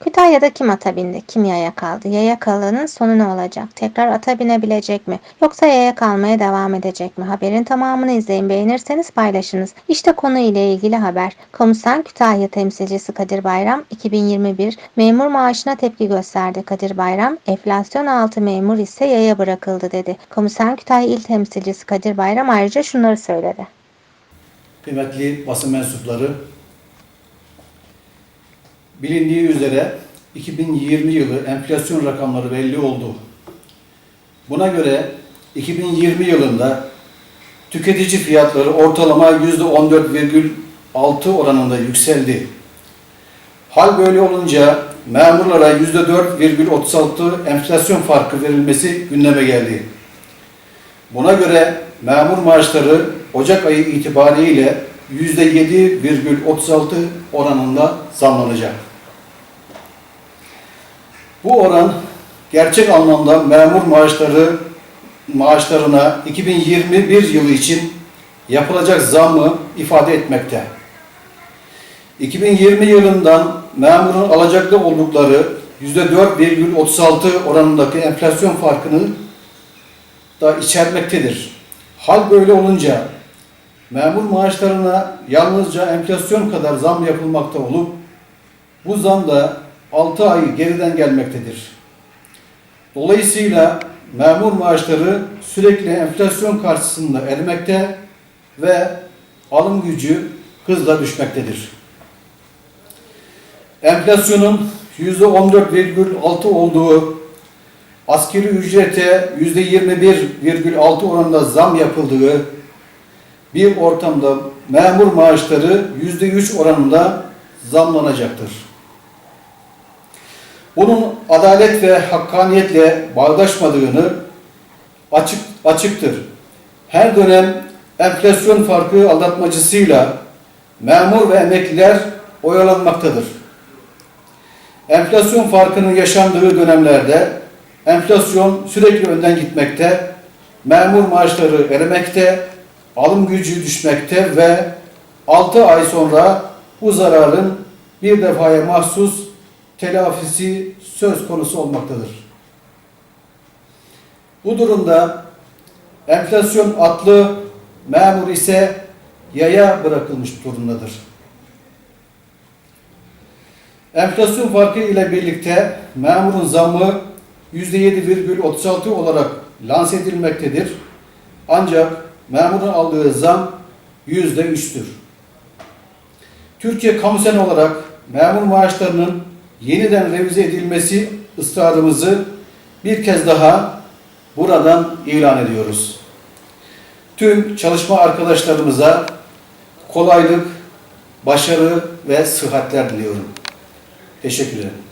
Kütahya'da kim ata bindi, kim yaya kaldı? Yaya kalanın sonu ne olacak? Tekrar ata binebilecek mi? Yoksa yaya kalmaya devam edecek mi? Haberin tamamını izleyin, beğenirseniz paylaşınız. İşte konu ile ilgili haber. Komiser Kütahya temsilcisi Kadir Bayram 2021 memur maaşına tepki gösterdi. Kadir Bayram, enflasyon altı memur ise yaya bırakıldı dedi. Komiser Kütahya İl Temsilcisi Kadir Bayram ayrıca şunları söyledi. Kıymetli basın mensupları, bilindiği üzere 2020 yılı enflasyon rakamları belli oldu. Buna göre 2020 yılında tüketici fiyatları ortalama %14,6 oranında yükseldi. Hal böyle olunca memurlara %4,36 enflasyon farkı verilmesi gündeme geldi. Buna göre memur maaşları Ocak ayı itibariyle %7,36 oranında zamlanacak. Bu oran gerçek anlamda memur maaşları maaşlarına 2021 yılı için yapılacak zammı ifade etmekte. 2020 yılından memurun alacaklı oldukları %4,36 oranındaki enflasyon farkını da içermektedir. Hal böyle olunca memur maaşlarına yalnızca enflasyon kadar zam yapılmakta olup bu zam da 6 ay geriden gelmektedir. Dolayısıyla memur maaşları sürekli enflasyon karşısında erimekte ve alım gücü hızla düşmektedir. Enflasyonun %14,6 olduğu askeri ücrete %21,6 oranında zam yapıldığı bir ortamda memur maaşları %3 oranında zamlanacaktır. Bunun adalet ve hakkaniyetle bağdaşmadığını açık açıktır. Her dönem enflasyon farkı aldatmacısıyla memur ve emekliler oyalanmaktadır. Enflasyon farkının yaşandığı dönemlerde enflasyon sürekli önden gitmekte, memur maaşları erimekte, alım gücü düşmekte ve 6 ay sonra bu zararın bir defaya mahsus telafisi söz konusu olmaktadır. Bu durumda enflasyon atlı memur ise yaya bırakılmış durumdadır. Enflasyon farkı ile birlikte memurun zammı %7,36 olarak lanse edilmektedir. Ancak memurun aldığı zam %3'tür. Türkiye Kamu Sen olarak memur maaşlarının yeniden revize edilmesi ısrarımızı bir kez daha buradan ilan ediyoruz. Tüm çalışma arkadaşlarımıza kolaylık, başarı ve sıhhatler diliyorum. Teşekkür ederim.